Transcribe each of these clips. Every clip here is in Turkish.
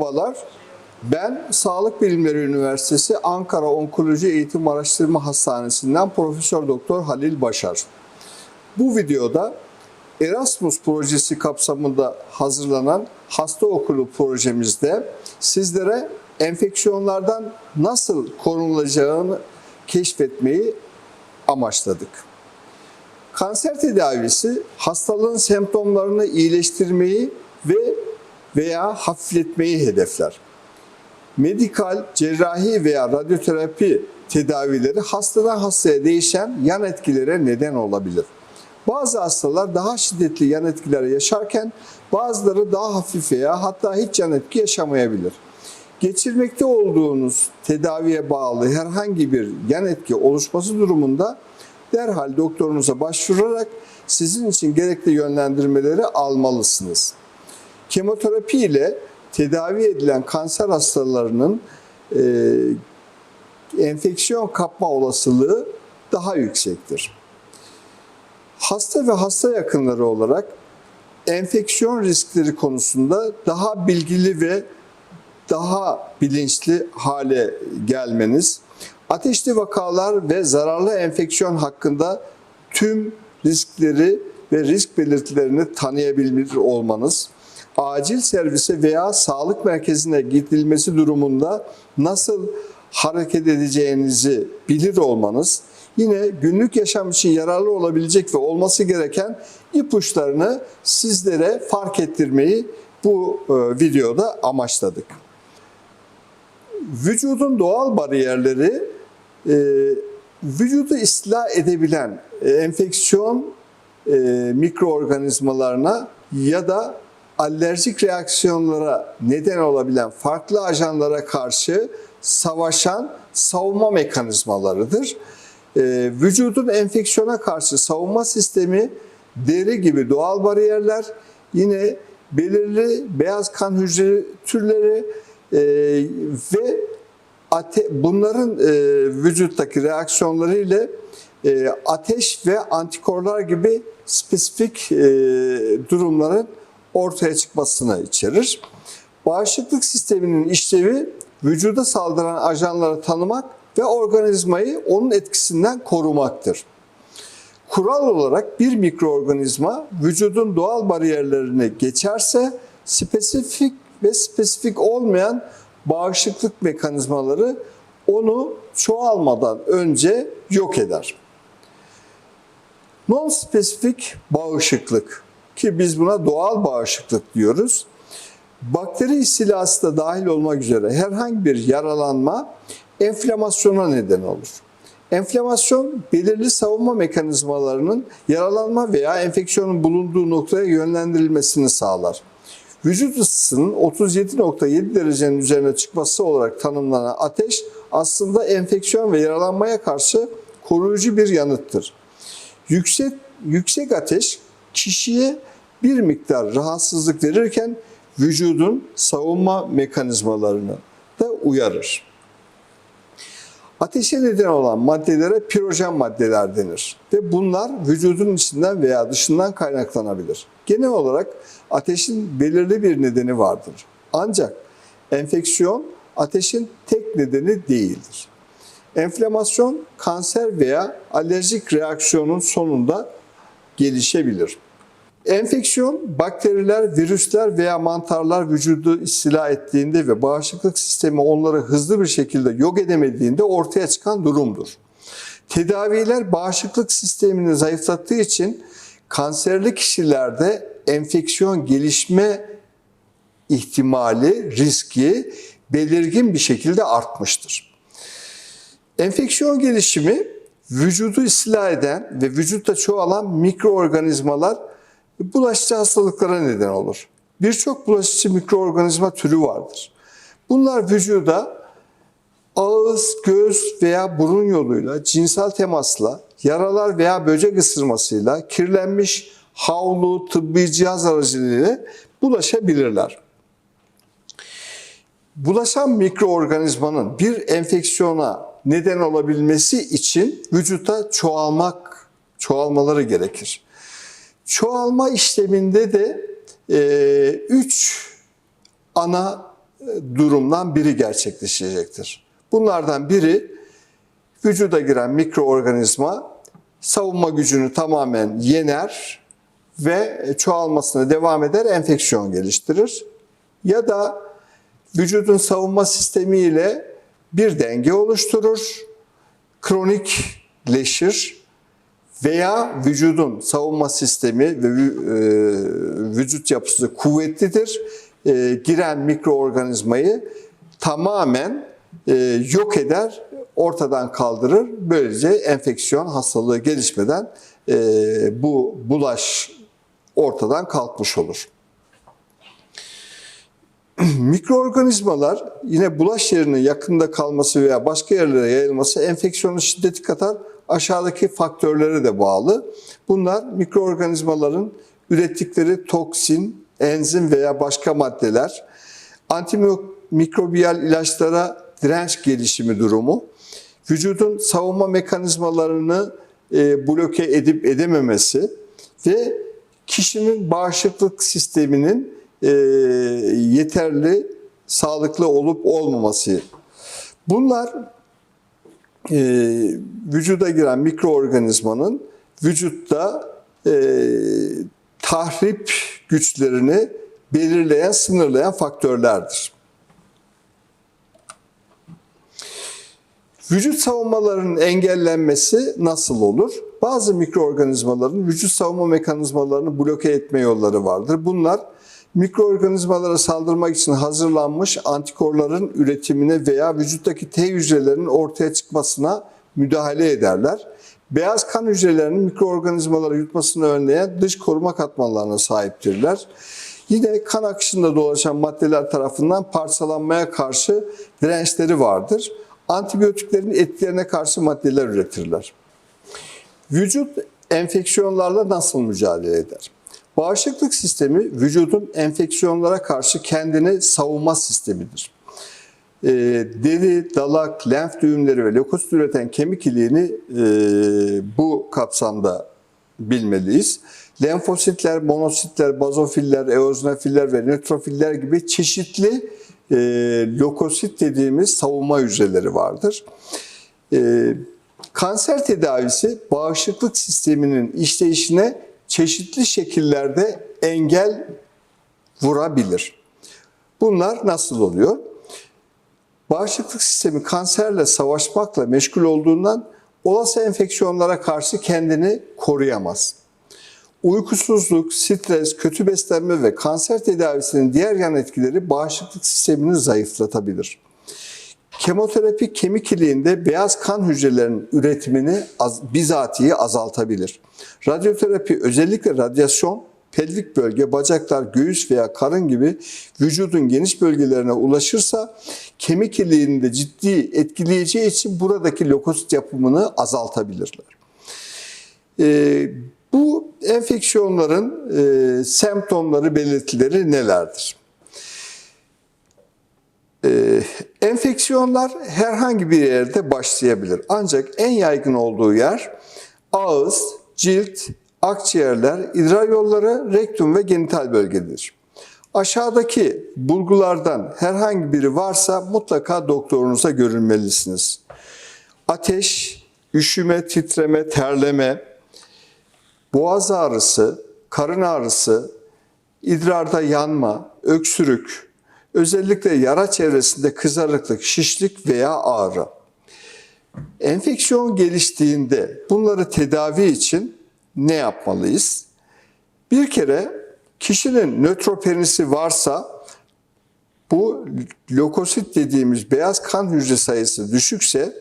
Merhabalar. Ben Sağlık Bilimleri Üniversitesi Ankara Onkoloji Eğitim Araştırma Hastanesi'nden Profesör Doktor Halil Başar. Bu videoda Erasmus projesi kapsamında hazırlanan hasta okulu projemizde sizlere enfeksiyonlardan nasıl korunulacağını keşfetmeyi amaçladık. Kanser tedavisi hastalığın semptomlarını iyileştirmeyi ve veya hafifletmeyi hedefler. Medikal, cerrahi veya radyoterapi tedavileri hastadan hastaya değişen yan etkilere neden olabilir. Bazı hastalar daha şiddetli yan etkiler yaşarken bazıları daha hafif veya hatta hiç yan etki yaşamayabilir. Geçirmekte olduğunuz tedaviye bağlı herhangi bir yan etki oluşması durumunda derhal doktorunuza başvurarak sizin için gerekli yönlendirmeleri almalısınız. Kemoterapi ile tedavi edilen kanser hastalarının e, enfeksiyon kapma olasılığı daha yüksektir. Hasta ve hasta yakınları olarak enfeksiyon riskleri konusunda daha bilgili ve daha bilinçli hale gelmeniz, ateşli vakalar ve zararlı enfeksiyon hakkında tüm riskleri ve risk belirtilerini tanıyabilir olmanız, acil servise veya sağlık merkezine gidilmesi durumunda nasıl hareket edeceğinizi bilir olmanız, yine günlük yaşam için yararlı olabilecek ve olması gereken ipuçlarını sizlere fark ettirmeyi bu e, videoda amaçladık. Vücudun doğal bariyerleri e, vücudu istila edebilen e, enfeksiyon mikroorganizmalarına ya da alerjik reaksiyonlara neden olabilen farklı ajanlara karşı savaşan savunma mekanizmalarıdır. E, vücudun enfeksiyona karşı savunma sistemi deri gibi doğal bariyerler, yine belirli beyaz kan hücre türleri e, ve bunların e, vücuttaki reaksiyonları ile e, ateş ve antikorlar gibi spesifik e, durumların ortaya çıkmasını içerir. Bağışıklık sisteminin işlevi vücuda saldıran ajanları tanımak ve organizmayı onun etkisinden korumaktır. Kural olarak bir mikroorganizma vücudun doğal bariyerlerini geçerse spesifik ve spesifik olmayan bağışıklık mekanizmaları onu çoğalmadan önce yok eder. Non-spesifik bağışıklık ki biz buna doğal bağışıklık diyoruz. Bakteri istilası da dahil olmak üzere herhangi bir yaralanma enflamasyona neden olur. Enflamasyon belirli savunma mekanizmalarının yaralanma veya enfeksiyonun bulunduğu noktaya yönlendirilmesini sağlar. Vücut ısısının 37.7 derecenin üzerine çıkması olarak tanımlanan ateş aslında enfeksiyon ve yaralanmaya karşı koruyucu bir yanıttır. Yüksek, yüksek ateş kişiye bir miktar rahatsızlık verirken vücudun savunma mekanizmalarını da uyarır. Ateşe neden olan maddelere pirojen maddeler denir ve bunlar vücudun içinden veya dışından kaynaklanabilir. Genel olarak ateşin belirli bir nedeni vardır. Ancak enfeksiyon ateşin tek nedeni değildir. Enflamasyon kanser veya alerjik reaksiyonun sonunda gelişebilir. Enfeksiyon, bakteriler, virüsler veya mantarlar vücudu istila ettiğinde ve bağışıklık sistemi onları hızlı bir şekilde yok edemediğinde ortaya çıkan durumdur. Tedaviler bağışıklık sistemini zayıflattığı için kanserli kişilerde enfeksiyon gelişme ihtimali, riski belirgin bir şekilde artmıştır. Enfeksiyon gelişimi vücudu istila eden ve vücutta çoğalan mikroorganizmalar bulaşıcı hastalıklara neden olur. Birçok bulaşıcı mikroorganizma türü vardır. Bunlar vücuda ağız, göz veya burun yoluyla, cinsel temasla, yaralar veya böcek ısırmasıyla, kirlenmiş havlu, tıbbi cihaz aracılığıyla bulaşabilirler. Bulaşan mikroorganizmanın bir enfeksiyona neden olabilmesi için vücutta çoğalmak, çoğalmaları gerekir. Çoğalma işleminde de e, üç ana durumdan biri gerçekleşecektir. Bunlardan biri vücuda giren mikroorganizma savunma gücünü tamamen yener ve çoğalmasına devam eder, enfeksiyon geliştirir. Ya da vücudun savunma sistemiyle bir denge oluşturur, kronikleşir veya vücudun savunma sistemi ve e, vücut yapısı kuvvetlidir. E, giren mikroorganizmayı tamamen e, yok eder, ortadan kaldırır. Böylece enfeksiyon hastalığı gelişmeden bu bulaş ortadan kalkmış olur. Mikroorganizmalar yine bulaş yerinin yakında kalması veya başka yerlere yayılması enfeksiyonun şiddeti kadar aşağıdaki faktörlere de bağlı. Bunlar mikroorganizmaların ürettikleri toksin, enzim veya başka maddeler, antimikrobiyal ilaçlara direnç gelişimi durumu, vücudun savunma mekanizmalarını e, bloke edip edememesi ve kişinin bağışıklık sisteminin e, yeterli, sağlıklı olup olmaması. Bunlar e, vücuda giren mikroorganizmanın vücutta e, tahrip güçlerini belirleyen, sınırlayan faktörlerdir. Vücut savunmalarının engellenmesi nasıl olur? Bazı mikroorganizmaların vücut savunma mekanizmalarını bloke etme yolları vardır. Bunlar mikroorganizmalara saldırmak için hazırlanmış antikorların üretimine veya vücuttaki T hücrelerinin ortaya çıkmasına müdahale ederler. Beyaz kan hücrelerinin mikroorganizmaları yutmasını önleyen dış koruma katmanlarına sahiptirler. Yine kan akışında dolaşan maddeler tarafından parçalanmaya karşı dirençleri vardır. Antibiyotiklerin etkilerine karşı maddeler üretirler. Vücut enfeksiyonlarla nasıl mücadele eder? Bağışıklık sistemi vücudun enfeksiyonlara karşı kendini savunma sistemidir. Ee, deri, dalak, lenf düğümleri ve lökosit üreten kemik iliğini e, bu kapsamda bilmeliyiz. Lenfositler, monositler, bazofiller, eozinofiller ve nötrofiller gibi çeşitli e, lökosit dediğimiz savunma hücreleri vardır. E, kanser tedavisi bağışıklık sisteminin işleyişine çeşitli şekillerde engel vurabilir. Bunlar nasıl oluyor? Bağışıklık sistemi kanserle savaşmakla meşgul olduğundan olası enfeksiyonlara karşı kendini koruyamaz. Uykusuzluk, stres, kötü beslenme ve kanser tedavisinin diğer yan etkileri bağışıklık sistemini zayıflatabilir. Kemoterapi kemik iliğinde beyaz kan hücrelerinin üretimini az, bizatihi azaltabilir. Radyoterapi özellikle radyasyon pelvik bölge, bacaklar, göğüs veya karın gibi vücudun geniş bölgelerine ulaşırsa kemik iliğini de ciddi etkileyeceği için buradaki lökosit yapımını azaltabilirler. Ee, bu enfeksiyonların e, semptomları, belirtileri nelerdir? Ee, enfeksiyonlar herhangi bir yerde başlayabilir. Ancak en yaygın olduğu yer ağız, cilt, akciğerler, idrar yolları, rektum ve genital bölgedir. Aşağıdaki bulgulardan herhangi biri varsa mutlaka doktorunuza görünmelisiniz. Ateş, üşüme, titreme, terleme, boğaz ağrısı, karın ağrısı, idrarda yanma, öksürük, özellikle yara çevresinde kızarıklık, şişlik veya ağrı. Enfeksiyon geliştiğinde bunları tedavi için ne yapmalıyız? Bir kere kişinin nötropenisi varsa bu lökosit dediğimiz beyaz kan hücre sayısı düşükse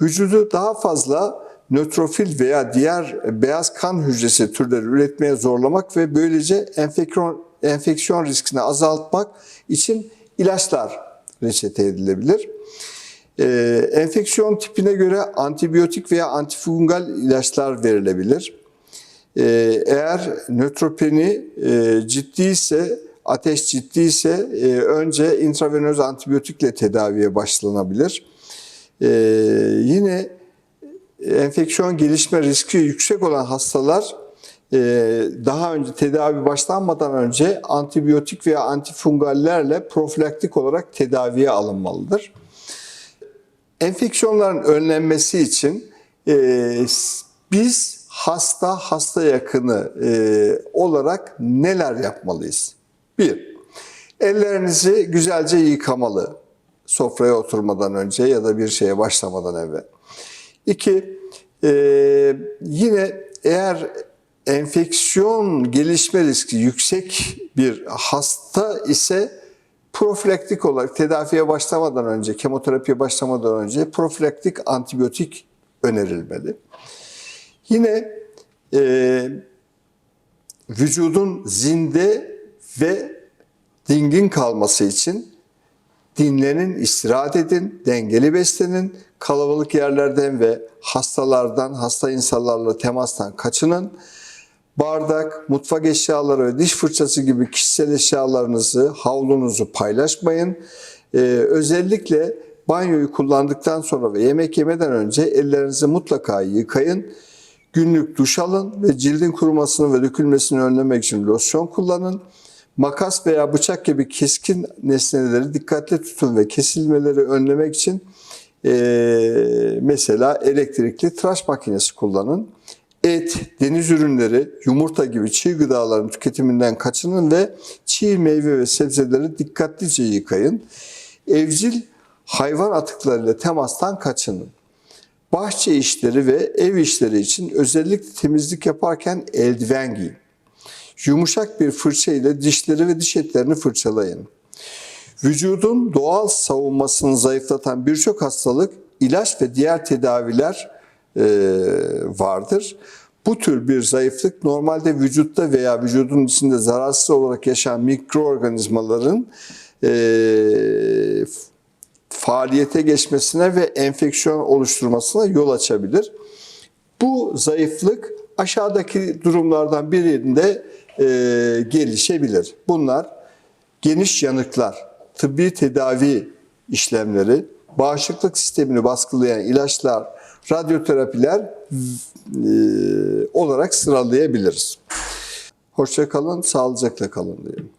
vücudu daha fazla nötrofil veya diğer beyaz kan hücresi türleri üretmeye zorlamak ve böylece enfeksiyon, enfeksiyon riskini azaltmak için ilaçlar reçete edilebilir. Ee, enfeksiyon tipine göre antibiyotik veya antifungal ilaçlar verilebilir. Ee, eğer nötropeni e, ciddiyse, ateş ciddiyse e, önce intravenöz antibiyotikle tedaviye başlanabilir. Ee, yine enfeksiyon gelişme riski yüksek olan hastalar daha önce tedavi başlanmadan önce antibiyotik veya antifungallerle profilaktik olarak tedaviye alınmalıdır. Enfeksiyonların önlenmesi için e, biz hasta hasta yakını e, olarak neler yapmalıyız? Bir, ellerinizi güzelce yıkamalı sofraya oturmadan önce ya da bir şeye başlamadan evvel. İki, e, yine eğer enfeksiyon gelişme riski yüksek bir hasta ise profilaktik olarak tedaviye başlamadan önce, kemoterapiye başlamadan önce profilaktik antibiyotik önerilmeli. Yine e, vücudun zinde ve dingin kalması için dinlenin, istirahat edin, dengeli beslenin, kalabalık yerlerden ve hastalardan, hasta insanlarla temastan kaçının. Bardak, mutfak eşyaları ve diş fırçası gibi kişisel eşyalarınızı, havlunuzu paylaşmayın. Ee, özellikle banyoyu kullandıktan sonra ve yemek yemeden önce ellerinizi mutlaka yıkayın. Günlük duş alın ve cildin kurumasını ve dökülmesini önlemek için losyon kullanın. Makas veya bıçak gibi keskin nesneleri dikkatli tutun ve kesilmeleri önlemek için eee, mesela elektrikli tıraş makinesi kullanın. Et, deniz ürünleri, yumurta gibi çiğ gıdaların tüketiminden kaçının ve çiğ meyve ve sebzeleri dikkatlice yıkayın. Evcil hayvan atıklarıyla temastan kaçının. Bahçe işleri ve ev işleri için özellikle temizlik yaparken eldiven giyin. Yumuşak bir fırça ile dişleri ve diş etlerini fırçalayın. Vücudun doğal savunmasını zayıflatan birçok hastalık, ilaç ve diğer tedaviler vardır. Bu tür bir zayıflık normalde vücutta veya vücudun içinde zararsız olarak yaşayan mikroorganizmaların e, faaliyete geçmesine ve enfeksiyon oluşturmasına yol açabilir. Bu zayıflık aşağıdaki durumlardan birinde e, gelişebilir. Bunlar geniş yanıklar, tıbbi tedavi işlemleri, bağışıklık sistemini baskılayan ilaçlar, radyoterapiler e, olarak sıralayabiliriz. Hoşça kalın, sağlıcakla kalın diyelim.